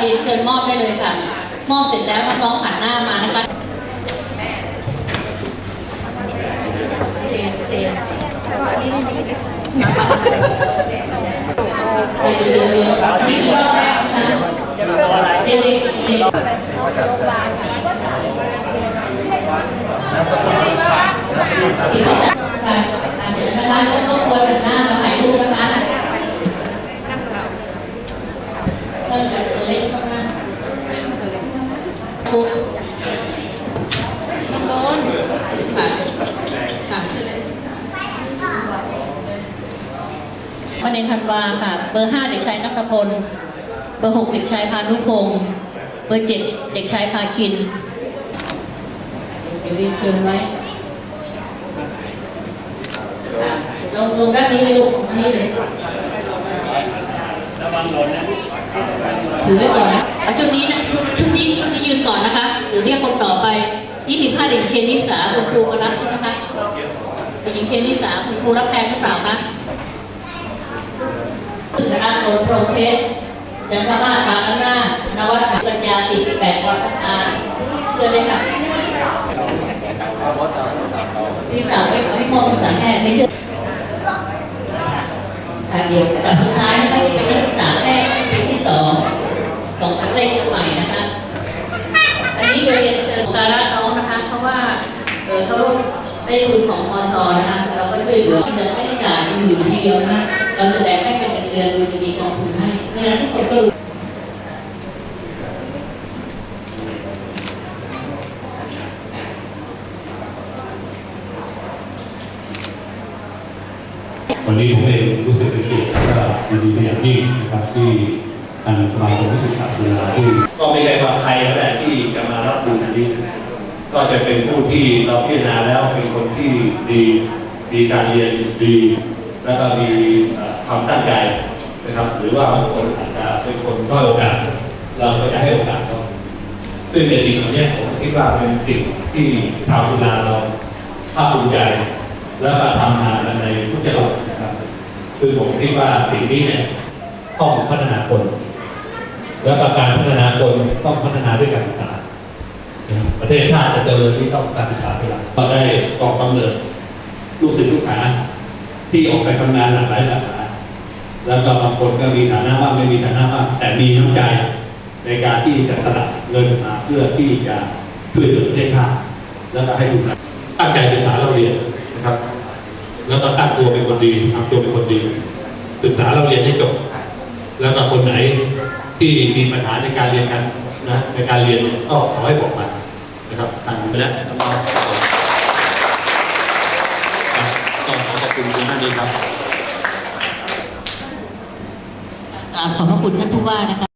เรียนเชิญมอบได้เลยค่ะ มอบเสร็จแล้วน้องๆหันหน้ามานะคะเดี๋ยวเดี๋ยวเดี๋ยวนี่คือรอบแรกนะคะเด็กๆเด็กๆสีไม่ใช่ค่ะอ่าเสร็จแล้วนะคะทุกครอบครัวหันหน้ามาถ่ายรูปนะคะเริ่มจากตัวเล็กข้างหน้าปุ๊บค่ะค่ะ วันเด็กธันวาค่ะ เบอร์ห้าเด็กชายนักพล เบอร์หกเด็กชายพานุพงศ์เบอร์เจ็ดเด็กชายพาคินเดี๋ยวเรียนเชิญไว้ลงลงด้านนี้เลยลูกอันนี้เลยถือไว้ก่อนนะชุดนี้นะชุดนี้ชุดนี้ยืนก่อนนะคะ เดี๋ยวเรียกคนต่อไป 25 เด็กเชนิสาคุณครูมารับใช่ไหมคะเด็กหญิงเชนิสาคุณครูรับแทนหรือเปล่าคะ ถึงคณะโอนโปรเพชรจันทมาศปากหน้านวัดปัญญา48วัดอาเชิญเลยค่ะพี่เต่าไม่ขอให้มองภาษาแพทย์ไม่เชื่อทางเดียวแต่สุดท้ายนะคะที่เป็นนักศึกษาแพทย์ปีที่สองของมหาวิทาลัยเชียงใหม่นะคะ อันนี้จะเรียนเชิญการะน้องนะคะ เพราะว่าเออเขาได้ทุนของพชนะคะ เราก็ช่วยเหลือที่จะไม่ได้จ่ายหมื่นทีเดียวนะคะเราจะแบ่งให้เป็นเดือนๆโดยจะมีกองทุนให้เพราะฉะนั้นทุกคนก็รู้ วันนี้ผมเองรู้สึกเป็นเกียรติและยินดีเป็นอย่างยิ่งนะครับที่ทางสมาคมผู้ศึกษาจุฬาที่ก็ไม่ใช่ว่าใครก็ได้ที่จะมารับบุญอันนี้ ก็จะเป็นผู้ที่เราพิจารณาแล้วเป็นคนที่ดีมีการเรียนดี แล้วก็มีความตั้งใจนะครับ หรือว่าบางคนอาจจะเป็นคนด้อยโอกาส เราก็จะให้โอกาสเขาซึ่งในสิ่งเหล่านี้ผมคิดว่าเป็นสิ่งที่ชาวจุฬาเราภาคภูมิใจแล้วก็ทำงานในทุกจังหวัด คือผมคิดว่าสิ่งนี้เนี่ยต้องพัฒนาคน แล้วก็การพัฒนาคนต้องพัฒนาด้วยการศึกษาประเทศชาติจะเจริญที่ต้องการศึกษาเป็นหลักเราได้ก่อกำเนิดลูกศิษย์ลูกหาที่ออกไปทำงานหลากหลายสาขาแล้วก็บางคนก็มีฐานะบ้างไม่มีฐานะบ้างแต่มีน้ำใจในการที่จะสละเงินมาเพื่อที่จะช่วยเหลือประเทศชาติแล้วก็ให้ลูตั้งใจศึกษาเราเรียนนะครับ แล้วก็ตั้งตัวเป็นคนดีทำตัวเป็นคนดี ศึกษาเราเรียนให้จบ แล้วก็คนไหนที่มีปัญหาในการเรียนกันนะในการเรียนเนี่ยก็ขอให้บอกมานะครับทางและน้องๆครับก็ขอขอบคุณคุณท่านนี้ครับกราบขอบพระคุณท่านผู้ว่านะคะ